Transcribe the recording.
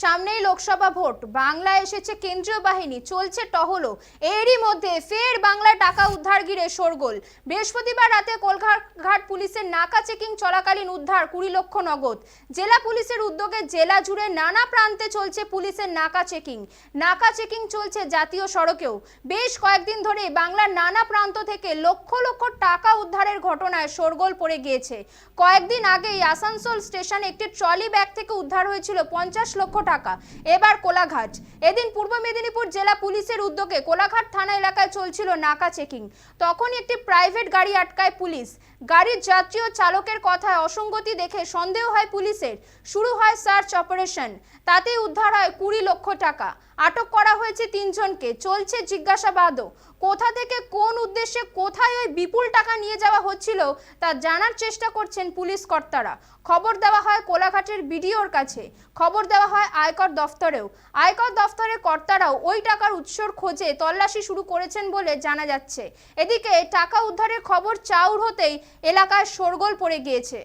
সামনেই লোকসভা ভোট। বাংলায় এসেছে কেন্দ্রীয় বাহিনী, চলছে টহলও। এরই মধ্যে ফের বাংলায় টাকা উদ্ধার ঘিরে শোরগোল। বৃহস্পতিবার রাতে কোলঘাট পুলিশের নাকা চেকিং চলাকালীন উদ্ধার কুড়ি লক্ষ নগদ। জেলা পুলিশের উদ্যোগে জেলা জুড়ে নানা প্রান্তে চলছে পুলিশের নাকা চেকিং। নাকা চেকিং চলছে জাতীয় সড়কেও। বেশ কয়েকদিন ধরে বাংলার নানা প্রান্ত থেকে লক্ষ লক্ষ টাকা উদ্ধারের ঘটনায় শোরগোল পড়ে গিয়েছে। কয়েকদিন আগেই আসানসোল স্টেশনে একটি ট্রলি ব্যাগ থেকে উদ্ধার হয়েছিল পঞ্চাশ লক্ষ টাকা। এবার কোলাঘাট। এদিন পূর্ব মেদিনীপুর জেলা পুলিশের উদ্যোগে কোলাঘাট থানা এলাকায় চলছিল নাকা চেকিং। তখন একটি প্রাইভেট গাড়ি আটকায় পুলিশ। গাড়ির যাত্রী ও চালকের কথায় অসঙ্গতি দেখে সন্দেহ হয় পুলিশের। শুরু হয় সার্চ অপারেশন। তাতেই উদ্ধার হয় কুড়ি লক্ষ টাকা। আটক করা হয়েছে তিনজনকে। চলছে জিজ্ঞাসাবাদও। কোথা থেকে কোন উদ্দেশ্যে কোথায় ওই বিপুল টাকা নিয়ে যাওয়া হচ্ছিল তা জানার চেষ্টা করছেন পুলিশ কর্তারা। খবর দেওয়া হয় কোলাঘাটের বিডিওর কাছে। খবর দেওয়া হয় আয়কর দফতরেও। আয়কর দফতরের কর্তারাও ওই টাকার উৎসর খোঁজে তল্লাশি শুরু করেছেন বলে জানা যাচ্ছে। এদিকে টাকা উদ্ধারের খবর চাউর হতেই এলাকায় শোরগোল পড়ে গিয়েছে।